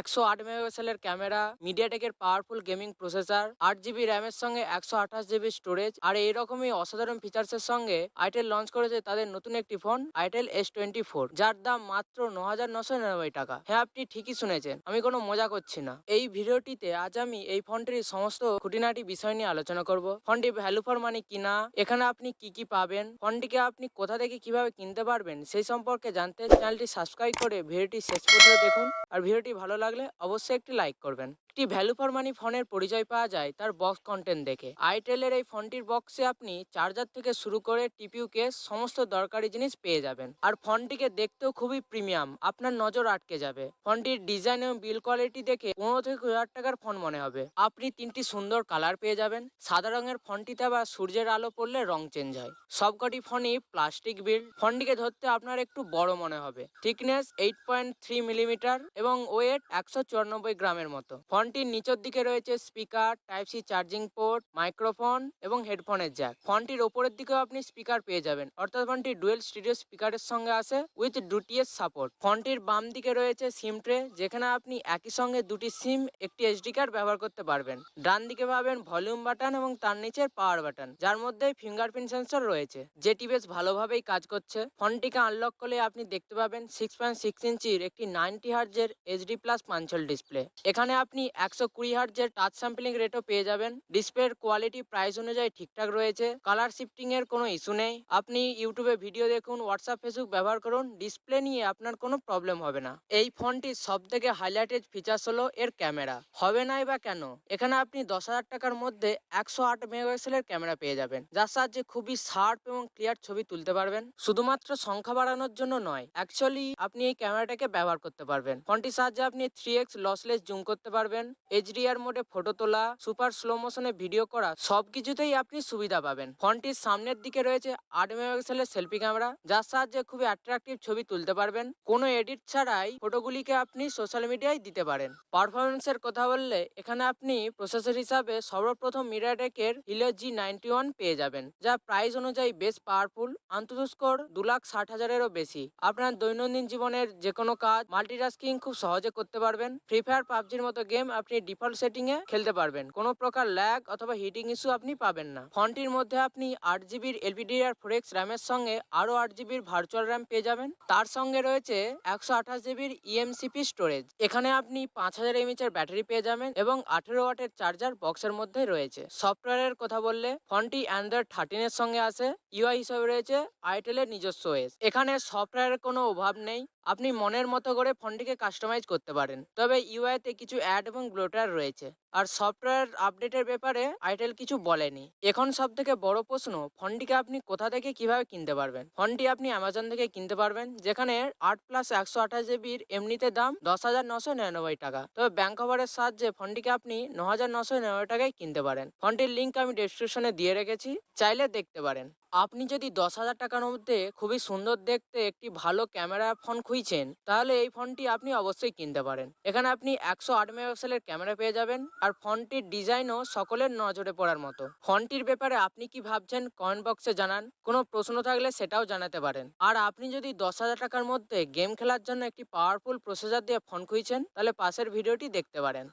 একশো আট মেগাপিক্সেলের ক্যামেরা মিডিয়াটেকের পাওয়ারফুল গেমিং প্রসেসর আট জিবি র্যামের সঙ্গে একশো আঠাশ জিবি স্টোরেজ আর এইরকমই অসাধারণ ফিচার্সের সঙ্গে আইটেল লঞ্চ করেছে তাদের নতুন একটি phone itel S twenty four যার দাম মাত্র ন হাজার নশো নিরানব্বই টাকা। হ্যাঁ আপনি ঠিকই শুনেছেন, আমি কোনো মজা করছি না। এই ভিডিওটিতে আজ আমি এই ফোনটির সমস্ত খুঁটিনাটি বিষয় নিয়ে আলোচনা করব। ফোনটি ভ্যালু ফর মানি কিনা, এখানে আপনি কি কি পাবেন ফোনটিকে আপনি কোথা থেকে কীভাবে কিনতে পারবেন, সেই সম্পর্কে জানতে চ্যানেলটি সাবস্ক্রাইব করে ভিডিওটি শেষ পর্যন্ত দেখুন। আর ভিডিওটি ভালো লাগলে অবশ্যই একটি লাইক করবেন। একটি ভ্যালু ফর মানি ফোনের পরিচয় পাওয়া যায় তার বক্স কন্টেন্ট দেখে। আইটেলের এই ফোনটির বক্সে আপনি চার্জার থেকে শুরু করে টিপিউ কেস সমস্ত দরকারি জিনিস পেয়ে যাবেন। আর ফোনটিকে দেখতেও খুবই প্রিমিয়াম আপনার নজর আটকে যাবে। ফোনটির ডিজাইন এবং বিল কোয়ালিটি দেখে পনেরো থেকে হাজার টাকার ফোন মনে হবে। আপনি তিনটি সুন্দর কালার পেয়ে যাবেন, সাদা রঙের ফোনটিতে আবার সূর্যের আলো পড়লে রং চেঞ্জ হয়। সবকটি ফোনই প্লাস্টিক বিল্ড ফোনটিকে ধরতে আপনার একটু বড় মনে হবে। Thickness eight point three millimetre এবং ওয়েট একশো চুরানব্বই গ্রামের মতো। ফোনটির নিচের দিকে রয়েছে speaker, type C charging port, microphone এবং হেডফোনের জ্যাক। ফোনটির ওপরের দিকেও আপনি স্পিকার পেয়ে যাবেন। অর্থাৎ ফোনটি ডুয়েল স্টুডিও স্পিকারের সঙ্গে আসে উইথ ডুটিএস সাপোর্ট। ফোনটির বাম দিকে রয়েছে সিম ট্রে, যেখানে আপনি একই সঙ্গে দুটি সিম, একটি এসডি কার্ড ব্যবহার করতে পারবেন। ডান দিকে পাবেন ভলিউম বাটন এবং তার নিচের পাওয়ার বাটন, যার মধ্যে ফিঙ্গারপ্রিন্ট সেন্সর রয়েছে, যেটি বেশ ভালোভাবেই কাজ করছে। ফোনটিকে আনলক করলে আপনি দেখতে পাবেন সিক্স পয়েন্ট সিক্স ইঞ্চির একটি ninety হার্জের HD plus punch hole display. এখানে আপনি একশো কুড়ি হার্জের টাচ স্যাম্পলিং রেটও পেয়ে যাবেন। ডিসপ্লের কোয়ালিটি প্রাইস অনুযায়ী ঠিকঠাক রয়েছে। কালার শিফটিং এর কোনো ইস্যু নেই। আপনি ইউটিউবে ভিডিও দেখুন হোয়াটসঅ্যাপ ফেসবুক ব্যবহার করুন ডিসপ্লে নিয়ে আপনার কোনো প্রবলেম হবে না। এই ফোনটির সব থেকে হাইলাইটেড ফিচার্স হলো এর ক্যামেরা হবে নাই বা কেন? এখানে আপনি দশ হাজার টাকার মধ্যে একশো আট মেগাপিক্সেলের ক্যামেরা পেয়ে যাবেন। যার সাহায্যে খুবই শার্প এবং ক্লিয়ার ছবি তুলতে পারবেন। শুধুমাত্র সংখ্যা বাড়ানোর জন্য নয় অ্যাকচুয়ালি আপনি এই ক্যামেরাটাকে ব্যবহার করতে পারবেন। ফোনটির সাহায্যে আপনি থ্রি এক্স লসলেস জুম করতে পারবেন। এইচডিআর মোডে ফটো তোলা সুপার স্লো মোশনে ভিডিও করা, সবকিছুতেই আপনি সুবিধা পাবেন। ফোনটির সামনের দিকে রয়েছে আট মেগাপিক্সেলের সেলফি ক্যামেরা যার সাহায্যে খুবই অ্যাট্রাকটিভ ছবি তুলতে পারবেন। কোনো এডিট ছাড়াই ফটোগুলিকে আপনি সোশ্যাল মিডিয়ায় দিতে পারেন। পারফরমেন্সের কথা বললে, এখানে আপনি প্রসেসর হিসাবে সর্বপ্রথম মিরাটেকের হিলো জি নাইনটি ওয়ান পেয়ে যাবেন, যা প্রাইস অনুযায়ী বেশ পাওয়ারফুল আন্তত স্কোর দু লাখ ষাট হাজারেরও বেশি। আপনার দৈনন্দিন জীবনের যে কোনো কাজ মাল্টিটাস্কিং খুব সহজে করতে পারবেন। ফ্রি ফায়ার পাবজির মতো গেম আপনি ডিফল্ট সেটিং এ খেলতে পারবেন। কোনো প্রকার ল্যাগ অথবা হিটিং ইস্যু আপনি পাবেন না। ফোনটির মধ্যে আপনি আট জিবির এলপিডিআর ফোর এক্স র্যামের সঙ্গে আরও আট জিবির ভার্চুয়াল র্যাম পেয়ে যাবেন। তার সঙ্গে রয়েছে একশো আঠাশ জিবির ইএমসিপি স্টোরেজ এখানে আপনি পাঁচ হাজার এমএচ এর ব্যাটারি পেয়ে যাবেন এবং আঠেরো ওয়াটের চার্জার বক্সের মধ্যে রয়েছে। সফটওয়্যারের কথা বললে, ফোনটি অ্যান্ড্রয়েড থার্টিনের সঙ্গে আসে ইউআই হিসেবে রয়েছে আইটেলের নিজস্ব ওএস এখানে সফটওয়্যারের কোনো অভাব নেই। আপনি মনের মতো করে ফোনটিকে কাস্টমাইজ করতে পারেন। তবে ইউআইতে কিছু অ্যাড এবং ব্লোটার রয়েছে। আর সফটওয়্যার আপডেটের ব্যাপারে আইটেল কিছু বলেনি। এখন সব থেকে বড় প্রশ্ন, ফোনটিকে আপনি কোথা থেকে কীভাবে কিনতে পারবেন? ফোনটি আপনি অ্যামাজন থেকে কিনতে পারবেন, যেখানে আট প্লাস একশো আঠাশ জিবির এমনিতে দাম দশ হাজার নশো নিরানব্বই টাকা। তবে ব্যাংক কভারের সাহায্যে ফোনটিকে আপনি ন হাজার নশো নিরানব্বই টাকায় কিনতে পারেন। ফোনটির লিঙ্ক আমি ডিসক্রিপশনে দিয়ে রেখেছি, চাইলে দেখতে পারেন। আপনি যদি দশ হাজার টাকার মধ্যে খুবই সুন্দর দেখতে একটি ভালো ক্যামেরা ফোন খুঁজছেন, তাহলে এই ফোনটি আপনি অবশ্যই কিনতে পারেন। এখানে আপনি একশো আট মেগাপিক্সেলের ক্যামেরা পেয়ে যাবেন আর ফোনটির ডিজাইনও সকলের নজরে পড়ার মতো। ফোনটির ব্যাপারে আপনি কি ভাবছেন, কমেন্ট বক্সে জানান। কোনো প্রশ্ন থাকলে সেটাও জানাতে পারেন। আর আপনি যদি দশ হাজার টাকার মধ্যে গেম খেলার জন্য একটি পাওয়ারফুল প্রসেসর দিয়ে ফোন খুঁজছেন, তাহলে পাশের ভিডিওটি দেখতে পারেন।